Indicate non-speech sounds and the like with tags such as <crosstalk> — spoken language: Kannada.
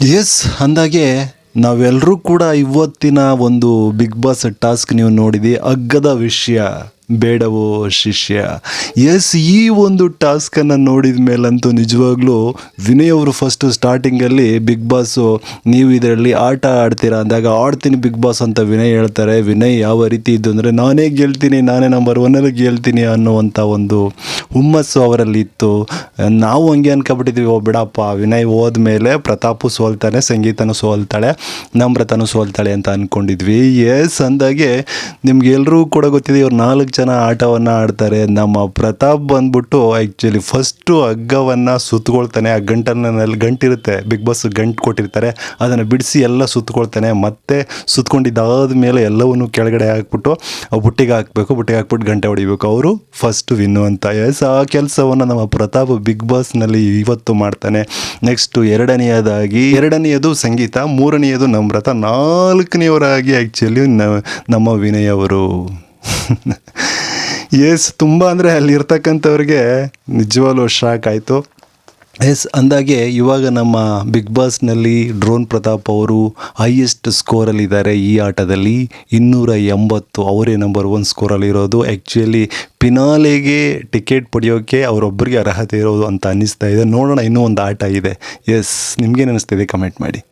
ಎಸ್ ಅಂದಾಗೆ ನಾವೆಲ್ಲರೂ ಕೂಡ ಇವತ್ತಿನ ಒಂದು ಬಿಗ್ ಬಾಸ್ ಟಾಸ್ಕ್ ನೀವು ನೋಡಿದಿ ಅಗ್ಗದ ವಿಷಯ. ಬೇಡವೋ ಶಿಷ್ಯ. ಎಸ್, ಈ ಒಂದು ಟಾಸ್ಕನ್ನು ನೋಡಿದ ಮೇಲಂತೂ ನಿಜವಾಗ್ಲೂ ವಿನಯ್ ಅವರು ಫಸ್ಟು ಸ್ಟಾರ್ಟಿಂಗಲ್ಲಿ ಬಿಗ್ ಬಾಸು ನೀವು ಇದರಲ್ಲಿ ಆಟ ಆಡ್ತೀರಾ ಅಂದಾಗ ಆಡ್ತೀನಿ ಬಿಗ್ ಬಾಸ್ ಅಂತ ವಿನಯ್ ಹೇಳ್ತಾರೆ. ವಿನಯ್, ಯಾವ ರೀತಿ ಇದ್ದು ಅಂದರೆ ನಾನೇ ಗೆಲ್ತೀನಿ, ನಾನೇ ನಂಬರ್ ಒನ್ನಲ್ಲಿ ಗೆಲ್ತೀನಿ ಅನ್ನುವಂಥ ಒಂದು ಹುಮ್ಮಸ್ಸು ಅವರಲ್ಲಿ ಇತ್ತು. ನಾವು ಹಂಗೆ ಅನ್ಕೊಬಿಟ್ಟಿದ್ವಿ, ಓ ಬಿಡಪ್ಪ, ವಿನಯ್ ಹೋದ್ಮೇಲೆ ಪ್ರತಾಪು ಸೋಲ್ತಾನೆ, ಸಂಗೀತನೂ ಸೋಲ್ತಾಳೆ, ನಮ್ರತನೂ ಸೋಲ್ತಾಳೆ ಅಂತ ಅಂದ್ಕೊಂಡಿದ್ವಿ ಎಸ್, ಅಂದಾಗೆ ನಿಮ್ಗೆ ಎಲ್ಲರೂ ಕೂಡ ಗೊತ್ತಿದೆ, ಇವ್ರು ನಾಲ್ಕು ಜನ ಆಟವನ್ನು ಆಡ್ತಾರೆ. ನಮ್ಮ ಪ್ರತಾಪ್ ಬಂದ್ಬಿಟ್ಟು ಆ್ಯಕ್ಚುಲಿ ಫಸ್ಟು ಹಗ್ಗವನ್ನು ಸುತ್ತಕೊಳ್ತಾನೆ ಆ ಗಂಟನಲ್ಲಿ ಗಂಟಿರುತ್ತೆ. ಬಿಗ್ ಬಾಸ್ ಗಂಟು ಕೊಟ್ಟಿರ್ತಾರೆ. ಅದನ್ನು ಬಿಡಿಸಿ ಎಲ್ಲ ಸುತ್ತಕೊಳ್ತಾನೆ ಮತ್ತೆ ಸುತ್ತಕೊಂಡಿದ್ದಾದ ಮೇಲೆ ಎಲ್ಲವನ್ನು ಕೆಳಗಡೆ ಹಾಕ್ಬಿಟ್ಟು ಬುಟ್ಟಿಗೆ ಹಾಕಬೇಕು. ಬುಟ್ಟಿಗೆ ಹಾಕ್ಬಿಟ್ಟು ಗಂಟೆ ಹೊಡಿಬೇಕು. ಅವರು ಫಸ್ಟ್ ವಿನ್ನು ಅಂತ. ಎಸ್ ಆ ಕೆಲಸವನ್ನು ನಮ್ಮ ಪ್ರತಾಪ್ ಬಿಗ್ ಬಾಸ್ನಲ್ಲಿ ಇವತ್ತು ಮಾಡ್ತಾನೆ. ನೆಕ್ಸ್ಟು ಎರಡನೆಯದಾಗಿ, ಎರಡನೆಯದು ಸಂಗೀತ, ಮೂರನೆಯದು ನಮ್ರತ. ನಾಲ್ಕನೆಯವರಾಗಿ ಆ್ಯಕ್ಚುಲಿ ನಮ್ಮ ವಿನಯ್ ಅವರು. <laughs> ಎಸ್, ತುಂಬ ಅಂದರೆ ಅಲ್ಲಿ ಇರ್ತಕ್ಕಂಥವ್ರಿಗೆ ನಿಜವಾಗ್ಲೂ ಶಾಕ್ ಆಯಿತು. ಎಸ್, ಅಂದಾಗೆ ಇವಾಗ ನಮ್ಮ ಬಿಗ್ ಬಾಸ್ನಲ್ಲಿ ಡ್ರೋನ್ ಪ್ರತಾಪ್ ಅವರು ಹೈಯೆಸ್ಟ್ ಸ್ಕೋರಲ್ಲಿದ್ದಾರೆ ಈ ಆಟದಲ್ಲಿ. ಇನ್ನೂರ ಎಂಬತ್ತು ಅವರೇ ನಂಬರ್ ಒನ್ ಸ್ಕೋರಲ್ಲಿರೋದು ಆ್ಯಕ್ಚುಲಿ ಪಿನಾಲೆಗೆ ಟಿಕೆಟ್ ಪಡೆಯೋಕ್ಕೆ ಅವರೊಬ್ಬರಿಗೆ ಅರ್ಹತೆ ಇರೋದು ಅಂತ ಅನ್ನಿಸ್ತಾ ಇದೆ. ನೋಡೋಣ ಇನ್ನೂ ಒಂದು ಆಟ ಇದೆ. ಎಸ್, ನಿಮಗೇನು ಅನ್ನಿಸ್ತಿದೆ ಕಮೆಂಟ್ ಮಾಡಿ.